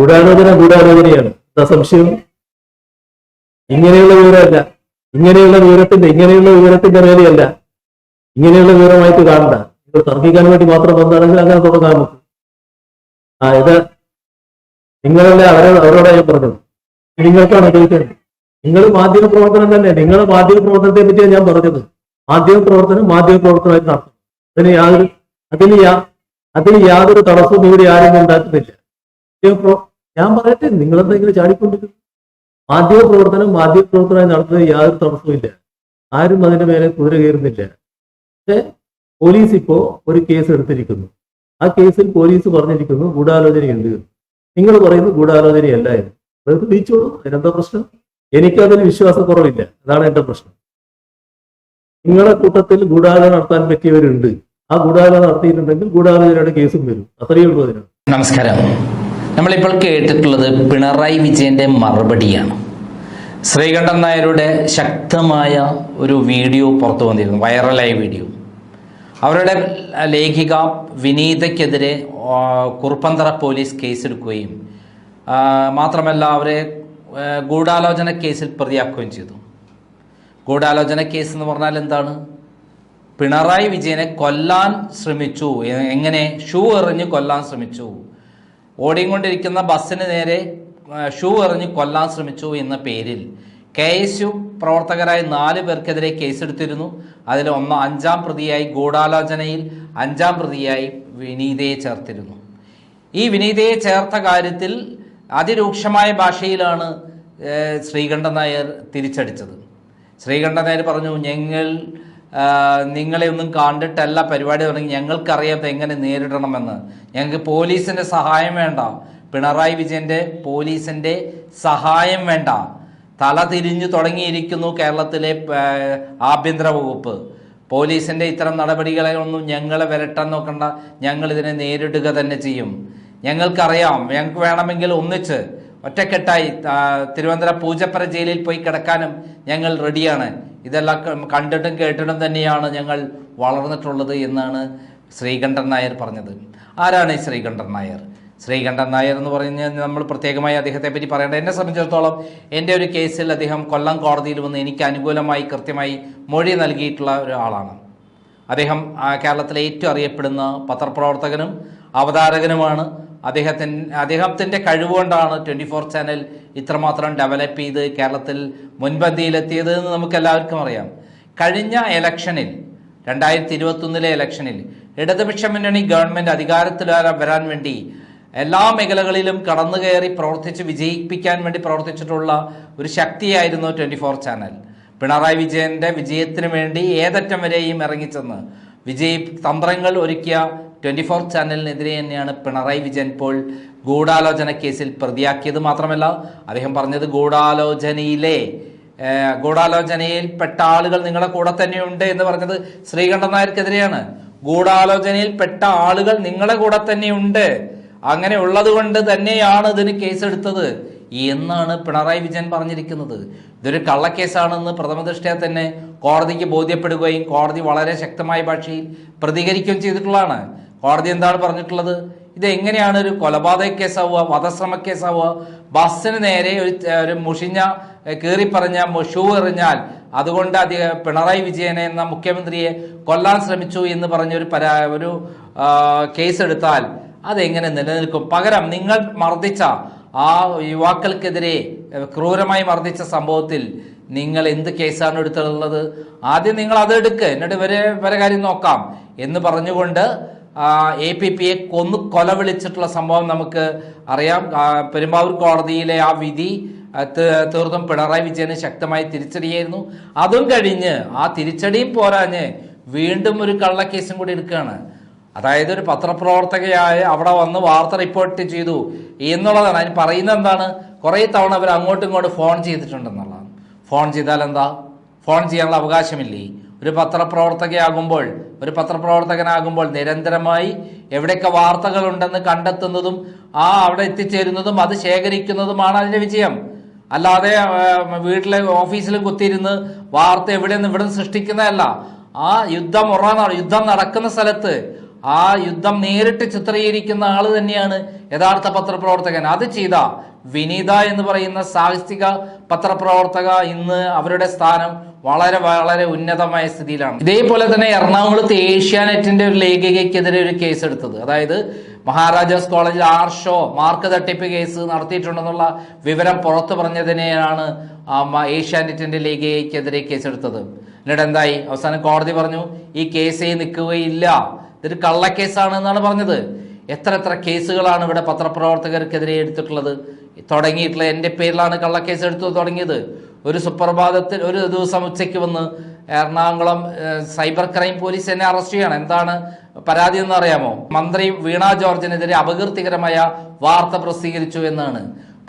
ഗൂഢാലോചന ഗൂഢാലോചനയാണ്. എന്താ സംശയം? ഇങ്ങനെയുള്ള വിവരമല്ല. ഇങ്ങനെയുള്ള വിവരത്തിന്റെ ഇങ്ങനെയുള്ള വിവരത്തിന്റെ മേലെയല്ല. ഇങ്ങനെയുള്ള വിവരമായിട്ട് കാണണ്ട. ഇത് തർക്കിക്കാൻ വേണ്ടി മാത്രം വന്നാണെങ്കിൽ അങ്ങനെ തുടങ്ങാം നമുക്ക്. ആ ഇത് നിങ്ങളല്ലേ അവരെ അവരോടാ ഞാൻ പറഞ്ഞത്. നിങ്ങൾക്കാണ് ചോദിക്കുന്നത് നിങ്ങൾ മാധ്യമ പ്രവർത്തനം തന്നെ നിങ്ങൾ മാധ്യമ പ്രവർത്തനത്തെ പറ്റിയാണ് ഞാൻ പറഞ്ഞത്. മാധ്യമ പ്രവർത്തനം മാധ്യമ പ്രവർത്തനമായിട്ട് നടത്തും അതിന് യാതൊരു അതിന് യാ അതിന് യാതൊരു തടസ്സവും ഇവിടെ ആരും ഉണ്ടാക്കുന്നില്ല. മാധ്യമ ഞാൻ പറയട്ടെ നിങ്ങളെന്താ ഇങ്ങനെ ചാടിക്കൊണ്ടിരിക്കുന്നു മാധ്യമ പ്രവർത്തനം മാധ്യമ പ്രവർത്തനമായി നടത്തുന്നത് യാതൊരു തടസ്സവും ഇല്ല. ആരും അതിന്റെ മേലെ കുതിര കയറുന്നില്ല. പക്ഷെ പോലീസ് ഇപ്പോ ഒരു കേസ് എടുത്തിരിക്കുന്നു. ആ കേസിൽ പോലീസ് പറഞ്ഞിരിക്കുന്നു ഗൂഢാലോചനയുണ്ട്. നിങ്ങൾ പറയുന്നു ഗൂഢാലോചനയല്ല എന്ന്. അതായത് തിരിച്ചോളൂ അതിനെന്താ പ്രശ്നം? എനിക്കതിൽ വിശ്വാസക്കുറവില്ല. അതാണ് എന്റെ പ്രശ്നം. നിങ്ങളുടെ കൂട്ടത്തിൽ ഗൂഢാലോചന നടത്താൻ പറ്റിയവരുണ്ട്. ആ ഗൂഢാലോചന നടത്തിയിട്ടുണ്ടെങ്കിൽ ഗൂഢാലോചനയുടെ കേസും വരും. അത്രയേ ഉള്ളൂ അതിനാണ് നമസ്കാരം. നമ്മളിപ്പോൾ കേട്ടിട്ടുള്ളത് പിണറായി വിജയന്റെ മറുപടിയാണ്. ശ്രീകണ്ഠൻ നായരുടെ ശക്തമായ ഒരു വീഡിയോ പുറത്തു വന്നിരുന്നു വൈറലായ വീഡിയോ. അവരുടെ ലേഖിക വിനീതയ്ക്കെതിരെ കുറുപ്പന്തറ പോലീസ് കേസെടുക്കുകയും മാത്രമല്ല അവരെ ഗൂഢാലോചന കേസിൽ പ്രതിയാക്കുകയും ചെയ്തു. ഗൂഢാലോചന കേസ് എന്ന് പറഞ്ഞാൽ എന്താണ്? പിണറായി വിജയനെ കൊല്ലാൻ ശ്രമിച്ചു എങ്ങനെ? ഷൂ എറിഞ്ഞ് കൊല്ലാൻ ശ്രമിച്ചു. ഓടിക്കൊണ്ടിരിക്കുന്ന ബസ്സിന് നേരെ ഷൂ എറിഞ്ഞ് കൊല്ലാൻ ശ്രമിച്ചു എന്ന പേരിൽ കെ എസ് യു പ്രവർത്തകരായ നാല് പേർക്കെതിരെ കേസെടുത്തിരുന്നു. അതിൽ ഒന്ന് അഞ്ചാം പ്രതിയായി ഗൂഢാലോചനയിൽ അഞ്ചാം പ്രതിയായി വിനീതയെ ചേർത്തിരുന്നു. ഈ വിനീതയെ ചേർത്ത കാര്യത്തിൽ അതിരൂക്ഷമായ ഭാഷയിലാണ് ശ്രീകണ്ഠൻ നായർ തിരിച്ചടിച്ചത്. ശ്രീകണ്ഠൻ നായർ പറഞ്ഞു ഞങ്ങൾ നിങ്ങളെ ഒന്നും കണ്ടിട്ടല്ല പരിപാടി തുടങ്ങി. ഞങ്ങൾക്കറിയാത്ത എങ്ങനെ നേരിടണമെന്ന്. ഞങ്ങൾക്ക് പോലീസിന്റെ സഹായം വേണ്ട. പിണറായി വിജയന്റെ പോലീസിന്റെ സഹായം വേണ്ട. തല തിരിഞ്ഞു തുടങ്ങിയിരിക്കുന്നു കേരളത്തിലെ ആഭ്യന്തര വകുപ്പ്. പോലീസിന്റെ ഇത്തരം നടപടികളെ ഒന്നും ഞങ്ങളെ വരട്ടാൻ നോക്കണ്ട. ഞങ്ങൾ ഇതിനെ നേരിടുക തന്നെ ചെയ്യും. ഞങ്ങൾക്കറിയാം ഞങ്ങൾക്ക് വേണമെങ്കിൽ ഒന്നിച്ച് ഒറ്റക്കെട്ടായി തിരുവനന്തപുരം പൂജപ്പുര ജയിലിൽ പോയി കിടക്കാനും ഞങ്ങൾ റെഡിയാണ്. ഇതെല്ലാം കണ്ടിട്ടും കേട്ടിട്ടും തന്നെയാണ് ഞങ്ങൾ വളർന്നിട്ടുള്ളത് എന്നാണ് ശ്രീകണ്ഠൻ നായർ പറഞ്ഞത്. ആരാണ് ഈ ശ്രീകണ്ഠൻ നായർ? ശ്രീകണ്ഠൻ നായർ എന്ന് പറഞ്ഞ് നമ്മൾ പ്രത്യേകമായി അദ്ദേഹത്തെ പറ്റി പറയേണ്ട എന്നെ സംബന്ധിച്ചിടത്തോളം എന്റെ ഒരു കേസിൽ അദ്ദേഹം കൊല്ലം കോടതിയിൽ വന്ന് എനിക്ക് അനുകൂലമായി കൃത്യമായി മൊഴി നൽകിയിട്ടുള്ള ഒരാളാണ്. അദ്ദേഹം കേരളത്തിലെ ഏറ്റവും അറിയപ്പെടുന്ന പത്രപ്രവർത്തകനും അവതാരകനുമാണ്. അദ്ദേഹത്തിന് അദ്ദേഹത്തിന്റെ കഴിവുകൊണ്ടാണ് ട്വന്റി ഫോർ ചാനൽ ഇത്രമാത്രം ഡെവലപ്പ് ചെയ്ത് കേരളത്തിൽ മുൻപന്തിയിലെത്തിയത് എന്ന് നമുക്ക് എല്ലാവർക്കും അറിയാം. കഴിഞ്ഞ ഇലക്ഷനിൽ രണ്ടായിരത്തി ഇരുപത്തൊന്നിലെ ഇലക്ഷനിൽ ഇടതുപക്ഷ മുന്നണി ഗവൺമെന്റ് അധികാരത്തിൽ വരാൻ- വേണ്ടി എല്ലാ മേഖലകളിലും കടന്നു കയറി പ്രവർത്തിച്ച് വിജയിപ്പിക്കാൻ വേണ്ടി പ്രവർത്തിച്ചിട്ടുള്ള ഒരു ശക്തിയായിരുന്നു ട്വന്റി ഫോർ ചാനൽ. പിണറായി വിജയന്റെ വിജയത്തിന് വേണ്ടി ഏതറ്റം വരെയും ഇറങ്ങിച്ചെന്ന് വിജയി തന്ത്രങ്ങൾ ഒരുക്കിയ ട്വന്റി ഫോർ ചാനലിനെതിരെ തന്നെയാണ് പിണറായി വിജയൻ പോൾ ഗൂഢാലോചന കേസിൽ പ്രതിയാക്കിയത് മാത്രമല്ല അദ്ദേഹം പറഞ്ഞത് ഗൂഢാലോചനയിലെ ഗൂഢാലോചനയിൽപ്പെട്ട ആളുകൾ നിങ്ങളുടെ കൂടെ തന്നെയുണ്ട് എന്ന് പറഞ്ഞത് ശ്രീകണ്ഠൻ നായർക്കെതിരെയാണ്. ഗൂഢാലോചനയിൽപ്പെട്ട ആളുകൾ നിങ്ങളുടെ കൂടെ തന്നെയുണ്ട്. അങ്ങനെ ഉള്ളത് കൊണ്ട് തന്നെയാണ് ഇതിന് കേസെടുത്തത് എന്നാണ് പിണറായി വിജയൻ പറഞ്ഞിരിക്കുന്നത്. ഇതൊരു കള്ളക്കേസാണെന്ന് പ്രഥമ ദൃഷ്ട്യാ തന്നെ കോടതിക്ക് ബോധ്യപ്പെടുകയും കോടതി വളരെ ശക്തമായ ഭാഷയിൽ പ്രതികരിക്കുകയും ചെയ്തിട്ടുള്ളതാണ്. കോടതി എന്താണ് പറഞ്ഞിട്ടുള്ളത്? ഇത് എങ്ങനെയാണ് ഒരു കൊലപാതക കേസാവുക വധശ്രമ കേസാവുക ബസ്സിന് നേരെ ഒരു ഒരു മുഷിഞ്ഞ കീറി പറഞ്ഞ ഷൂ എറിഞ്ഞാൽ അതുകൊണ്ട് അധികം പിണറായി വിജയനെ എന്ന മുഖ്യമന്ത്രിയെ കൊല്ലാൻ ശ്രമിച്ചു എന്ന് പറഞ്ഞ ഒരു പരാ ഒരു കേസ് കേസെടുത്താൽ അതെങ്ങനെ നിലനിൽക്കും? പകരം നിങ്ങൾ മർദ്ദിച്ച ആ യുവാക്കൾക്കെതിരെ ക്രൂരമായി മർദ്ദിച്ച സംഭവത്തിൽ നിങ്ങൾ എന്ത് കേസാണ് എടുത്തിട്ടുള്ളത് ആദ്യം നിങ്ങൾ അത് എടുക്ക് എന്നിട്ട് വരെ വരെ കാര്യം നോക്കാം എന്ന് പറഞ്ഞുകൊണ്ട് എ പി പിയെ കൊന്നു കൊല വിളിച്ചിട്ടുള്ള സംഭവം നമുക്ക് അറിയാം. പെരുമ്പാവൂർ കോടതിയിലെ ആ വിധി തീർത്തും പിണറായി വിജയന് ശക്തമായി തിരിച്ചടിയായിരുന്നു. അതും കഴിഞ്ഞ് ആ തിരിച്ചടിയും പോരാഞ്ഞ് വീണ്ടും ഒരു കള്ളക്കേസും കൂടി എടുക്കുകയാണ്. അതായത് ഒരു പത്രപ്രവർത്തകയായ അവിടെ വന്ന് വാർത്ത റിപ്പോർട്ട് ചെയ്തു എന്നുള്ളതാണ്. അതിന് പറയുന്നത് എന്താണ്? കുറേ തവണ അവർ അങ്ങോട്ടും ഇങ്ങോട്ടും ഫോൺ ചെയ്തിട്ടുണ്ടെന്നുള്ളതാണ്. ഫോൺ ചെയ്താൽ എന്താ? ഫോൺ ചെയ്യാനുള്ള അവകാശമില്ലേ? ഒരു പത്രപ്രവർത്തകയാകുമ്പോൾ ഒരു പത്രപ്രവർത്തകനാകുമ്പോൾ നിരന്തരമായി എവിടെയൊക്കെ വാർത്തകളുണ്ടെന്ന് കണ്ടെത്തുന്നതും ആ അവിടെ എത്തിച്ചേരുന്നതും അത് ശേഖരിക്കുന്നതുമാണ് അതിന്റെ വിജയം. അല്ലാതെ വീട്ടിലെ ഓഫീസിൽ കുത്തിയിരുന്ന് വാർത്ത എവിടെ നിന്ന് ഇവിടെ സൃഷ്ടിക്കുന്നതല്ല. ആ യുദ്ധം ഉറ യുദ്ധം നടക്കുന്ന സ്ഥലത്ത് ആ യുദ്ധം നേരിട്ട് ചിത്രീകരിക്കുന്ന ആൾ തന്നെയാണ് യഥാർത്ഥ പത്രപ്രവർത്തകൻ. അത് ചെയ്ത വിനീത എന്ന് പറയുന്ന സാഹിത്യിക പത്രപ്രവർത്തക ഇന്ന് അവരുടെ സ്ഥാനം വളരെ വളരെ ഉന്നതമായ സ്ഥിതിയിലാണ്. ഇതേപോലെ തന്നെ എറണാകുളത്ത് ഏഷ്യാനെറ്റിന്റെ ഒരു ലേഖികയ്ക്കെതിരെ ഒരു കേസ് എടുത്തത്. അതായത് മഹാരാജാസ് കോളേജിൽ ആർ ഷോ മാർക്ക് തട്ടിപ്പ് കേസ് നടത്തിയിട്ടുണ്ടെന്നുള്ള വിവരം പുറത്തു പറഞ്ഞതിനെയാണ് ഏഷ്യാനെറ്റിന്റെ ലേഖികയ്ക്കെതിരെ കേസെടുത്തത് എന്നിട്ട് എന്തായി? അവസാനം കോടതി പറഞ്ഞു ഈ കേസേ നിൽക്കുകയില്ല. ഇതൊരു കള്ളക്കേസാണ് എന്നാണ് പറഞ്ഞത്. എത്ര എത്ര കേസുകളാണ് ഇവിടെ പത്രപ്രവർത്തകർക്കെതിരെ എടുത്തിട്ടുള്ളത്? തുടങ്ങിയിട്ടുള്ള എന്റെ പേരിലാണ് കള്ളക്കേസ് എടുത്തു തുടങ്ങിയത്. ഒരു സുപ്രഭാതത്തിൽ ഒരു ദിവസം ഉച്ചയ്ക്ക് വന്ന് എറണാകുളം സൈബർ ക്രൈം പോലീസ് എന്നെ അറസ്റ്റ് ചെയ്യണം. എന്താണ് പരാതി എന്ന് അറിയാമോ മന്ത്രി വീണ ജോർജിനെതിരെ അപകീർത്തികരമായ വാർത്ത പ്രസിദ്ധീകരിച്ചു എന്നാണ്.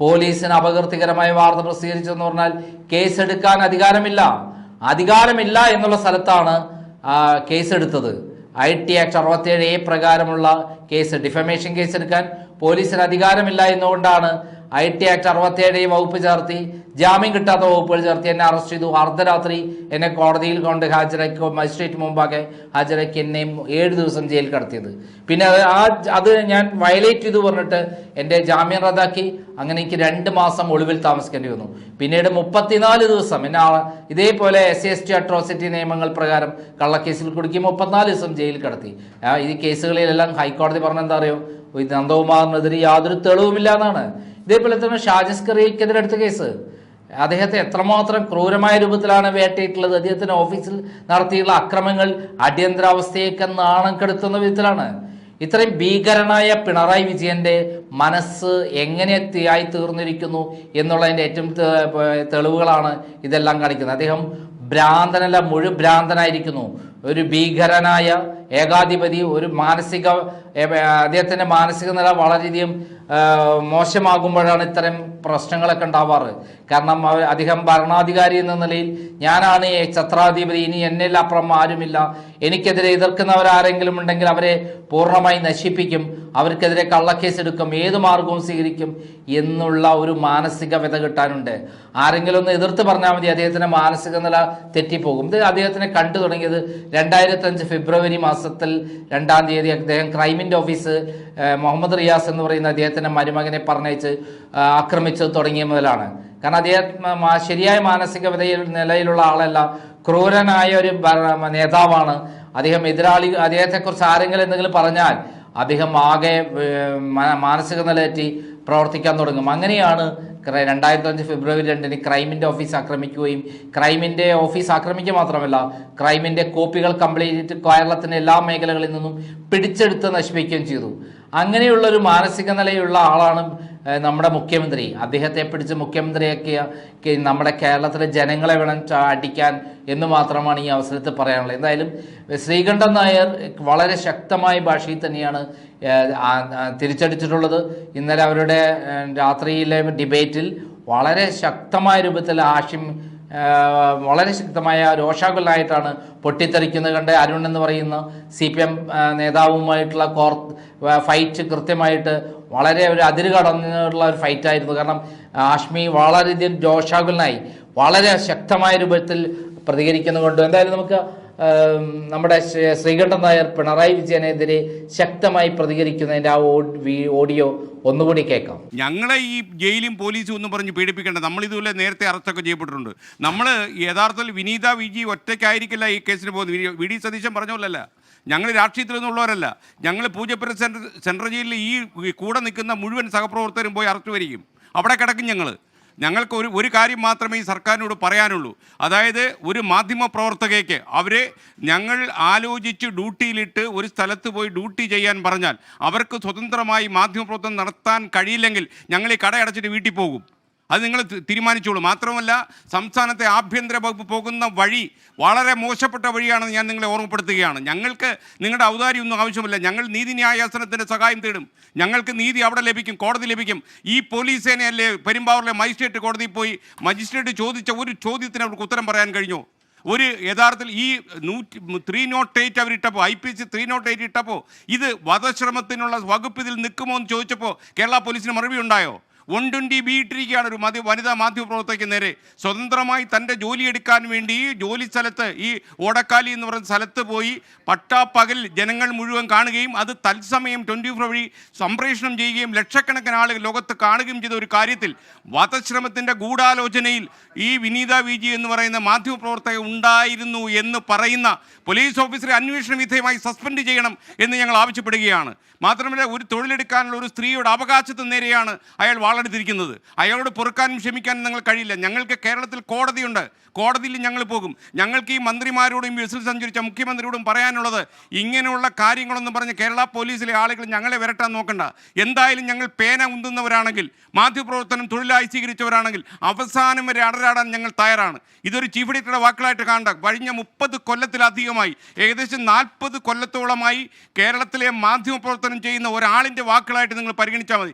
പോലീസിന് അപകീർത്തികരമായ വാർത്ത പ്രസിദ്ധീകരിച്ചു എന്ന് പറഞ്ഞാൽ കേസെടുക്കാൻ അധികാരമില്ല. അധികാരമില്ല എന്നുള്ള സ്ഥലത്താണ് കേസ് കേസെടുത്തത്. ഐ ടി ആക്ട് അറുപത്തിയേഴ് എ പ്രകാരമുള്ള കേസ് ഡിഫമേഷൻ കേസ് എടുക്കാൻ പോലീസിന് അധികാരമില്ല എന്നുകൊണ്ടാണ് ഐ ടി ആക്ട് അറുപത്തിയേഴ് എ വകുപ്പ് ചേർത്തി ജാമ്യം കിട്ടാത്ത വകുപ്പുകൾ ചേർത്തി എന്നെ അറസ്റ്റ് ചെയ്തു. അർദ്ധരാത്രി എന്നെ കോടതിയിൽ കൊണ്ട് ഹാജരാക്കി മജിസ്ട്രേറ്റ് മുമ്പാകെ ഹാജരാക്കി എന്നെ ഏഴ് ദിവസം ജയിലിൽ കടത്തിയത്. പിന്നെ ആ അത് ഞാൻ വയലേറ്റ് ചെയ്തു പറഞ്ഞിട്ട് എന്റെ ജാമ്യം റദ്ദാക്കി. അങ്ങനെ എനിക്ക് രണ്ട് മാസം ഒളിവിൽ താമസിക്കേണ്ടി വന്നു. പിന്നീട് മുപ്പത്തിനാല് ദിവസം എന്നെ ഇതേപോലെ എസ് എസ് ടി അട്രോസിറ്റി നിയമങ്ങൾ പ്രകാരം കള്ളക്കേസിൽ കുടുക്കി മുപ്പത്തിനാല് ദിവസം ജയിലിൽ കടത്തി. ഈ കേസുകളിലെല്ലാം ഹൈക്കോടതി പറഞ്ഞെന്താ അറിയോ? നന്ദകുമാറിനെതിരെ യാതൊരു തെളിവുമില്ല എന്നാണ്. ഇതേപോലെ തന്നെ ഷാജസ്കറിക്കെതിരെ എടുത്ത കേസ്. അദ്ദേഹത്തെ എത്രമാത്രം ക്രൂരമായ രൂപത്തിലാണ് വേട്ടയിട്ടുള്ളത് അദ്ദേഹത്തിന്റെ ഓഫീസിൽ നടത്തിയുള്ള അക്രമങ്ങൾ അടിയന്തരാവസ്ഥയൊക്കെ നാണം കെടുത്തുന്ന വിധത്തിലാണ്. ഇത്രയും ഭീകരനായ പിണറായി വിജയന്റെ മനസ്സ് എങ്ങനെ തീയായി തീർന്നിരിക്കുന്നു എന്നുള്ളതിന്റെ ഏറ്റവും തെളിവുകളാണ് ഇതെല്ലാം കാണിക്കുന്നത്. അദ്ദേഹം ഭ്രാന്തനല്ല മുഴു ഭ്രാന്തനായിരിക്കുന്നു ഒരു ഭീകരനായ ഏകാധിപതി ഒരു മാനസിക അദ്ദേഹത്തിന്റെ മാനസിക നില വളരെയധികം മോശമാകുമ്പോഴാണ് ഇത്തരം പ്രശ്നങ്ങളൊക്കെ ഉണ്ടാവാറ്. കാരണം അദ്ദേഹം ഭരണാധികാരി എന്ന നിലയിൽ ഞാനാണ് ഛത്രാധിപതി ഇനി എന്നിൽ അപ്പുറം ആരുമില്ല. എനിക്കെതിരെ എതിർക്കുന്നവരാരെങ്കിലും ഉണ്ടെങ്കിൽ അവരെ പൂർണമായി നശിപ്പിക്കും. അവർക്കെതിരെ കള്ളക്കേസ് എടുക്കും ഏത് മാർഗവും സ്വീകരിക്കും എന്നുള്ള ഒരു മാനസിക വിത കിട്ടാനുണ്ട്. ആരെങ്കിലും ഒന്ന് എതിർത്ത് പറഞ്ഞാൽ മതി അദ്ദേഹത്തിന്റെ മാനസിക നില തെറ്റിപ്പോകും. ഇത് അദ്ദേഹത്തിനെ കണ്ടു തുടങ്ങിയത് രണ്ടായിരത്തി അഞ്ച് ഫെബ്രുവരി മാസത്തിൽ രണ്ടാം തീയതി അദ്ദേഹം ക്രൈമിന്റെ ഓഫീസ് മുഹമ്മദ് റിയാസ് എന്ന് പറയുന്ന അദ്ദേഹത്തിന്റെ മരുമകനെ പറഞ്ഞയച്ച് ആക്രമിച്ചത് തുടങ്ങിയ മുതലാണ്. കാരണം അദ്ദേഹം ശരിയായ മാനസിക വിധയിൽ നിലയിലുള്ള ആളല്ല. ക്രൂരനായ ഒരു നേതാവാണ്. അദ്ദേഹം എതിരാളി അദ്ദേഹത്തെക്കുറിച്ച് ആരെങ്കിലും എന്തെങ്കിലും പറഞ്ഞാൽ അദ്ദേഹം ആകെ മാനസിക നിലയെറ്റി പ്രവർത്തിക്കാൻ തുടങ്ങും. അങ്ങനെയാണ് രണ്ടായിരത്തി അഞ്ച് ഫെബ്രുവരി രണ്ടിന് ക്രൈമിന്റെ ഓഫീസ് ആക്രമിക്കുകയും ക്രൈമിന്റെ ഓഫീസ് ആക്രമിക്കുക മാത്രമല്ല ക്രൈമിന്റെ കോപ്പികൾ കംപ്ലീറ്റ് കേരളത്തിന്റെ എല്ലാ മേഖലകളിൽ നിന്നും പിടിച്ചെടുത്ത് നശിപ്പിക്കുകയും ചെയ്തു. അങ്ങനെയുള്ള ഒരു മാനസിക നിലയുള്ള ആളാണ് നമ്മുടെ മുഖ്യമന്ത്രി. അദ്ദേഹത്തെ പിടിച്ച് മുഖ്യമന്ത്രിയാക്കിയ നമ്മുടെ കേരളത്തിലെ ജനങ്ങളെ വേണം അടിക്കാൻ എന്ന് മാത്രമാണ് ഈ അവസരത്തിൽ പറയാനുള്ളത്. എന്തായാലും ശ്രീകണ്ഠൻ നായർ വളരെ ശക്തമായ ഭാഷയിൽ തന്നെയാണ് തിരിച്ചടിച്ചിട്ടുള്ളത്. ഇന്നലെ അവരുടെ രാത്രിയിലെ ഡിബേറ്റിൽ വളരെ ശക്തമായ രൂപത്തിൽ ആഷിം വളരെ ശക്തമായ രോഷാകുലായിട്ടാണ് പൊട്ടിത്തെറിക്കുന്നത് കണ്ട് അരുൺ എന്ന് പറയുന്ന സി പി എം നേതാവുമായിട്ടുള്ള കോർ ഫൈറ്റ് കൃത്യമായിട്ട് വളരെ ഒരു അതിര് കടന്നുള്ള ഒരു ഫൈറ്റ് ആയിരുന്നു. കാരണം ആഷ്മി വളരെയധികം ജോഷാകുലനായി വളരെ ശക്തമായ രൂപത്തിൽ പ്രതികരിക്കുന്നുകൊണ്ട് എന്തായാലും നമുക്ക് നമ്മുടെ ശ്രീ- ശ്രീകണ്ഠൻ നായർ പിണറായി വിജയനെതിരെ ശക്തമായി പ്രതികരിക്കുന്നതിന്റെ ആ ഓഡിയോ ഒന്നുകൂടി കേൾക്കാം. ഞങ്ങളെ ഈ ജയിലും പോലീസും ഒന്നും പറഞ്ഞ് പീഡിപ്പിക്കേണ്ട. നമ്മൾ ഇതുപോലെ നേരത്തെ അറസ്റ്റൊക്കെ ചെയ്യപ്പെട്ടിട്ടുണ്ട്. നമ്മൾ യഥാർത്ഥത്തിൽ വിനീത വിജി ഒറ്റയ്ക്കായിരിക്കില്ല ഈ കേസിന് പോകുന്നത്. വി- ഡി സതീശൻ പറഞ്ഞ ഞങ്ങൾ രാഷ്ട്രീയത്തിൽ നിന്നുള്ളവരല്ല ഞങ്ങൾ പൂജപ്പുര സെൻട്രൽ സെൻട്രൽ ജയിലിൽ ഈ കൂടെ നിൽക്കുന്ന മുഴുവൻ സഹപ്രവർത്തകരും പോയി അറസ്റ്റ് വരികയും. അവിടെ കിടക്കും ഞങ്ങൾ ഞങ്ങൾക്ക് ഒരു ഒരു കാര്യം മാത്രമേ ഈ സർക്കാരിനോട് പറയാനുള്ളൂ. അതായത് ഒരു മാധ്യമ പ്രവർത്തകയ്ക്ക് അവരെ ഞങ്ങൾ ആലോചിച്ച് ഡ്യൂട്ടിയിലിട്ട് ഒരു സ്ഥലത്ത് പോയി ഡ്യൂട്ടി ചെയ്യാൻ പറഞ്ഞാൽ അവർക്ക് സ്വതന്ത്രമായി മാധ്യമപ്രവർത്തനം നടത്താൻ കഴിയില്ലെങ്കിൽ ഞങ്ങൾ ഈ കടയടച്ചിട്ട് വീട്ടിൽ പോകും. അത് നിങ്ങൾ തീരുമാനിച്ചോളൂ. മാത്രമല്ല സംസ്ഥാനത്തെ ആഭ്യന്തര വകുപ്പ് പോകുന്ന വഴി വളരെ മോശപ്പെട്ട വഴിയാണെന്ന് ഞാൻ നിങ്ങളെ ഓർമ്മപ്പെടുത്തുകയാണ്. ഞങ്ങൾക്ക് നിങ്ങളുടെ ഔദാര്യമൊന്നും ആവശ്യമില്ല. ഞങ്ങൾ നീതിന്യായാസനത്തിന്റെ സഹായം തേടും. ഞങ്ങൾക്ക് നീതി അവിടെ ലഭിക്കും കോടതി ലഭിക്കും. ഈ പോലീസ് സേനയല്ലേ പെരുമ്പാവൂരിലെ മജിസ്ട്രേറ്റ് കോടതിയിൽ പോയി മജിസ്ട്രേറ്റ് ചോദിച്ച ഒരു ചോദ്യത്തിന് അവർക്ക് ഉത്തരം പറയാൻ കഴിഞ്ഞോ. ഒരു യഥാർത്ഥത്തിൽ ഈ നൂറ്റി three nought eight അവരിട്ടപ്പോൾ I P C three nought eight ഇട്ടപ്പോൾ ഇത് വധശ്രമത്തിനുള്ള വകുപ്പ് ഇതിൽ നിൽക്കുമോ എന്ന് ചോദിച്ചപ്പോൾ കേരള പോലീസിന് മറുപടി ഉണ്ടായോ? വൺ ട്വന്റി ബി ഇട്ടിരിക്കുകയാണ് ഒരു മതി വനിതാ മാധ്യമപ്രവർത്തകയ്ക്ക് നേരെ. സ്വതന്ത്രമായി തന്റെ ജോലി എടുക്കാൻ വേണ്ടി ജോലി സ്ഥലത്ത് ഈ ഓടക്കാലി എന്ന് പറയുന്ന സ്ഥലത്ത് പോയി പട്ടാപ്പകൽ ജനങ്ങൾ മുഴുവൻ കാണുകയും അത് തത്സമയം ട്വന്റി ഫോർ വഴി സംപ്രേഷണം ചെയ്യുകയും ലക്ഷക്കണക്കിന് ആളുകൾ ലോകത്ത് കാണുകയും ചെയ്ത ഒരു കാര്യത്തിൽ വധശ്രമത്തിന്റെ ഗൂഢാലോചനയിൽ ഈ വിനീത വി ജി എന്ന് പറയുന്ന മാധ്യമപ്രവർത്തക ഉണ്ടായിരുന്നു എന്ന് പറയുന്ന പോലീസ് ഓഫീസറെ അന്വേഷണ വിധേയമായി സസ്പെൻഡ് ചെയ്യണം എന്ന് ഞങ്ങൾ ആവശ്യപ്പെടുകയാണ്. മാത്രമല്ല ഒരു തൊഴിലെടുക്കാനുള്ള ഒരു സ്ത്രീയുടെ അവകാശത്തിന് നേരെയാണ് അയാൾ വാളെടുത്തിരിക്കുന്നത് അയാളോട് പൊറുക്കാനും ക്ഷമിക്കാനും നിങ്ങൾ കഴിയില്ല. ഞങ്ങൾക്ക് കേരളത്തിൽ കോടതിയുണ്ട്. കോടതിയിൽ ഞങ്ങൾ പോകും. ഞങ്ങൾക്ക് ഈ മന്ത്രിമാരോടും ബസ്സിൽ സഞ്ചരിച്ച മുഖ്യമന്ത്രിയോടും പറയാനുള്ളത് ഇങ്ങനെയുള്ള കാര്യങ്ങളൊന്നും പറഞ്ഞ് കേരള പോലീസിലെ ആളുകൾ ഞങ്ങളെ വരട്ടാൻ നോക്കണ്ട. എന്തായാലും ഞങ്ങൾ പേന ഉന്തുന്നവരാണെങ്കിൽ മാധ്യമപ്രവർത്തനം തൊഴിലായി സ്വീകരിച്ചവരാണെങ്കിൽ അവസാനം വരെ അടരാടാൻ ഞങ്ങൾ തയ്യാറാണ്. ഇതൊരു ചീഫ് എഡിറ്ററുടെ വാക്കുകളായിട്ട് കാണണ്ട. കഴിഞ്ഞ മുപ്പത് കൊല്ലത്തിലധികമായി ഏകദേശം നാൽപ്പത് കൊല്ലത്തോളമായി കേരളത്തിലെ മാധ്യമപ്രവർത്തനം ചെയ്യുന്ന ഒരാളിന്റെ വാക്കുകളായിട്ട് നിങ്ങൾ പരിഗണിച്ചാൽ മതി.